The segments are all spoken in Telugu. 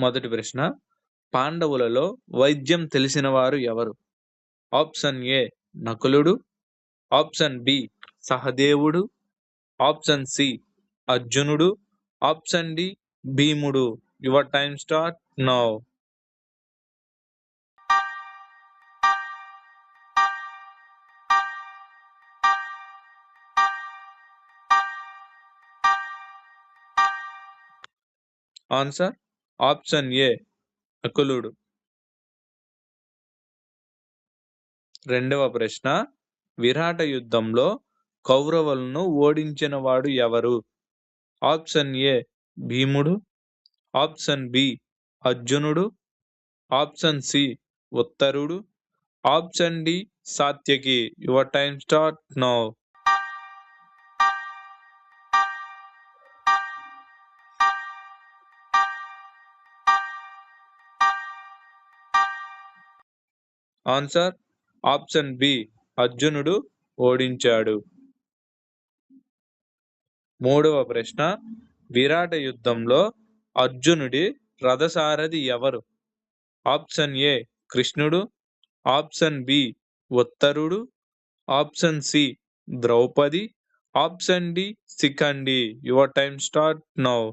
మొదటి ప్రశ్న పాండవులలో వైద్యం తెలిసిన వారు ఎవరు? ఆప్షన్ ఏ నకులుడు. ఆప్షన్ బి సహదేవుడు. ఆప్షన్ సి అర్జునుడు. ఆప్షన్ డి భీముడు. Your time start now. Answer? Option A నకులుడు రెండవ ప్రశ్న విరాట యుద్ధంలో కౌరవులను ఓడించిన వాడు ఎవరు? ఆప్షన్ ఏ భీముడు. ఆప్షన్ బి అర్జునుడు. ఆప్షన్ సి ఉత్తరుడు. Option D Satyaki. Your time start now. Answer option B అర్జునుడు ఓడించాడు. మూడవ ప్రశ్న విరాట యుద్ధంలో అర్జునుడి రథసారథి ఎవరు? ఆప్షన్ ఏ కృష్ణుడు. ఆప్షన్ బి ఉత్తరుడు. Option C Draupadi. Option D Shikhandi. Your time start now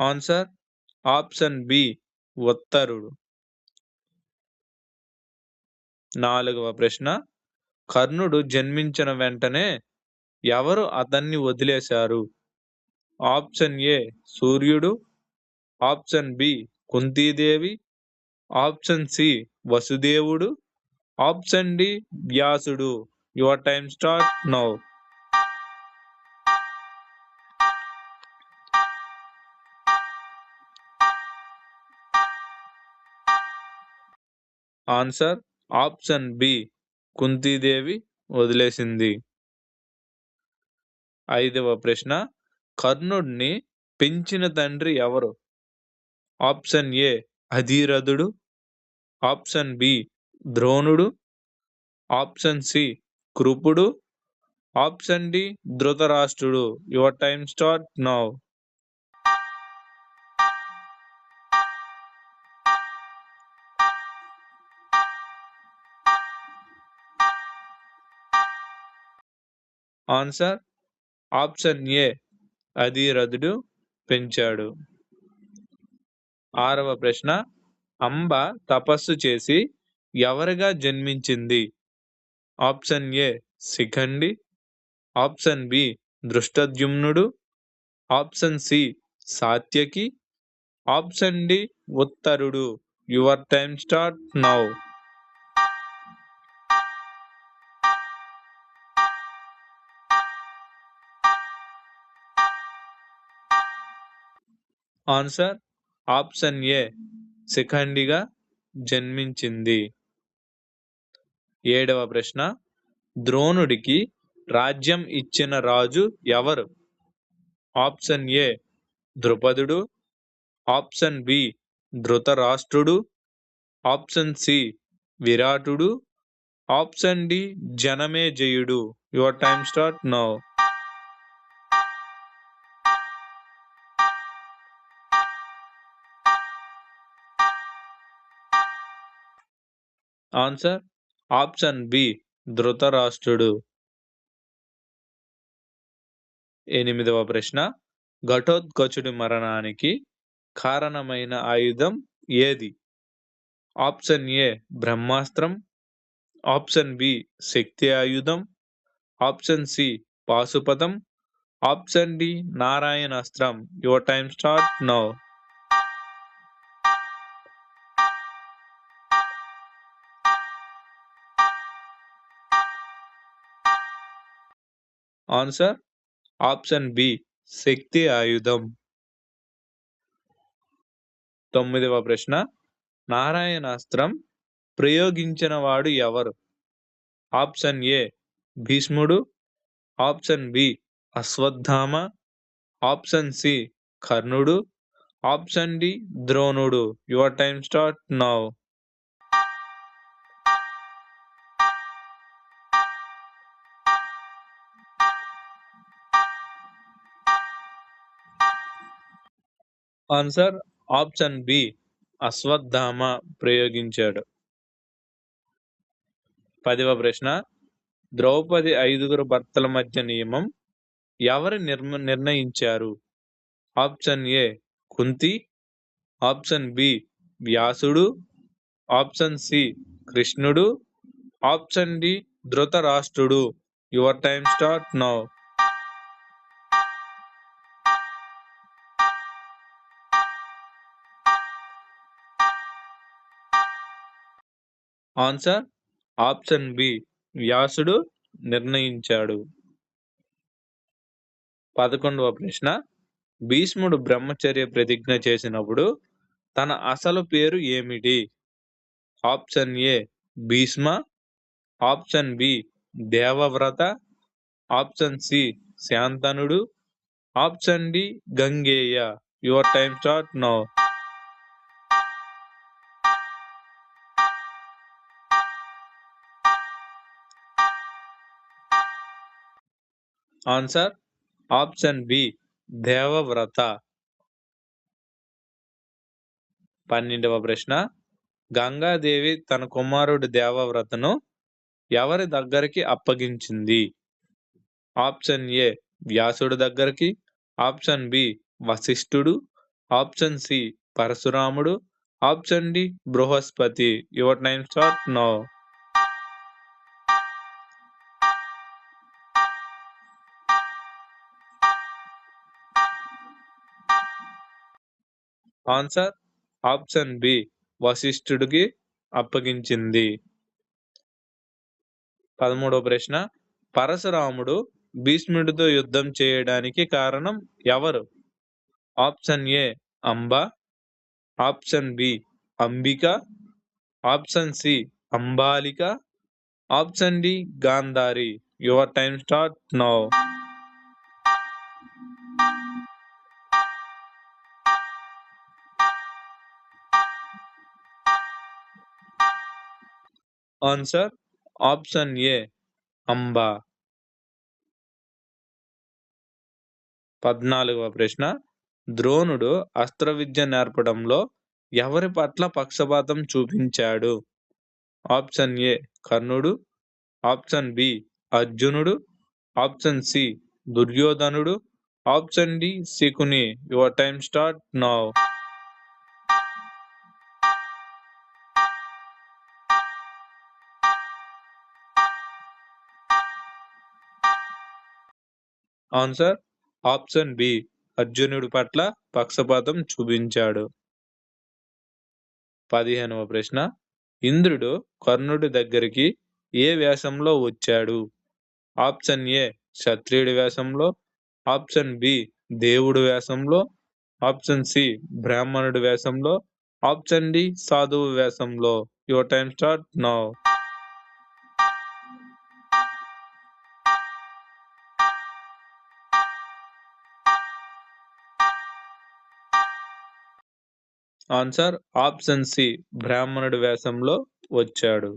answer option B ఉత్తరుడు. నాలుగవ ప్రశ్న కర్ణుడు జన్మించిన వెంటనే ఎవరు అతన్ని వదిలేశారు? ఆప్షన్ ఏ సూర్యుడు option B Kuntidevi option C వసుదేవుడు ఆప్షన్ డి వ్యాసుడు. Your time start now. Answer option B Kuntidevi వదిలేసింది. ఐదవ ప్రశ్న కర్ణుడిని పెంచిన తండ్రి ఎవరు? ఆప్షన్ ఏ అధీరథుడు. ఆప్షన్ బి ద్రోణుడు. ఆప్షన్ సి కృపుడు. Option D Dhritarashtrudu. Your time start now. Answer option A అధీరథుడు పెంచాడు. ఆరవ ప్రశ్న అంబ తపస్సు చేసి ఎవరిగా జన్మించింది? Option A Shikhandi option B దృష్టద్యుమ్నుడు option C Satyaki option D ఉత్తరుడు. Your time start now. Answer option A శిఖండిగా జన్మించింది. ఏడవ ప్రశ్న ద్రోణుడికి రాజ్యం ఇచ్చిన రాజు ఎవరు? ఆప్షన్ ఏ ద్రుపదుడు. ఆప్షన్ బి ధృతరాష్ట్రుడు. ఆప్షన్ సి విరాటుడు. ఆప్షన్ డి జనమేజయుడు. Your time start now. Answer option B ధృతరాష్ట్రుడు. ఎనిమిదవ ప్రశ్న ఘటోత్కచుడి మరణానికి కారణమైన ఆయుధం ఏది? ఆప్షన్ ఏ బ్రహ్మాస్త్రం. ఆప్షన్ బి శక్తి ఆయుధం. ఆప్షన్ సి పాశుపతం. Option D Narayanastram. Your time start now. Answer option B శక్తి ఆయుధం. తొమ్మిదవ ప్రశ్న నారాయణాస్త్రం ప్రయోగించిన వాడు ఎవరు? ఆప్షన్ ఏ భీష్ముడు option B Ashwatthama option C కర్ణుడు ఆప్షన్ డి ద్రోణుడు. Your time start now. Answer option B Ashwatthama ప్రయోగించాడు. పదివ ప్రశ్న ద్రౌపది ఐదుగురు భర్తల మధ్య నియమం ఎవరు నిర్మ నిర్ణయించారు? Option A Kunti. Option B వ్యాసుడు. ఆప్షన్ సి కృష్ణుడు. Option D Dhritarashtrudu. Your time start now. Answer option B వ్యాసుడు నిర్ణయించాడు. పదకొండవ ప్రశ్న భీష్ముడు బ్రహ్మచర్య ప్రతిజ్ఞ చేసినప్పుడు తన అసలు పేరు ఏమిటి? Option A Bhishma. Option B Devavrata. Option C శాంతనుడు. Option D Gangeya. Your time start now answer option B Devavrata పన్నెండవ ప్రశ్న గంగాదేవి తన కుమారుడు దేవవ్రతను ఎవరి దగ్గరికి అప్పగించింది? ఆప్షన్ ఏ వ్యాసుడు దగ్గరికి. ఆప్షన్ బి వశిష్ఠుడు. ఆప్షన్ సి పరశురాముడు. Option D Brihaspati. Your time start now answer option B వశిష్ఠుడికి అప్పగించింది. పదమూడవ ప్రశ్న పరశురాముడు భీష్ముడితో యుద్ధం చేయడానికి కారణం ఎవరు? Option A Amba. Option B Ambika. Option C Ambalika. Option D Gandhari. Your time start now. Answer option A Amba. పద్నాలుగవ ప్రశ్న. ద్రోణుడు అస్త్ర విద్య నేర్పడంలో ఎవరి పట్ల పక్షపాతం చూపించాడు? ఆప్షన్ ఏ కర్ణుడు. ఆప్షన్ బి అర్జునుడు. ఆప్షన్ సి దుర్యోధనుడు. Option D Shakuni. Your time start now answer option B అర్జునుడి పట్ల పక్షపాతం చూపించాడు. పదిహేనవ ప్రశ్న. ఇంద్రుడు కర్ణుడి దగ్గరికి ఏ వేషంలో వచ్చాడు? ఆప్షన్ ఏ క్షత్రియుడి వేషంలో ఆప్షన్ బి దేవుడు వేషంలో ఆప్షన్ సి బ్రాహ్మణుడి వేషంలో ఆప్షన్ డి సాధువు వేషంలో your time start now answer option C బ్రాహ్మణుడి వేషంలో వచ్చాడు.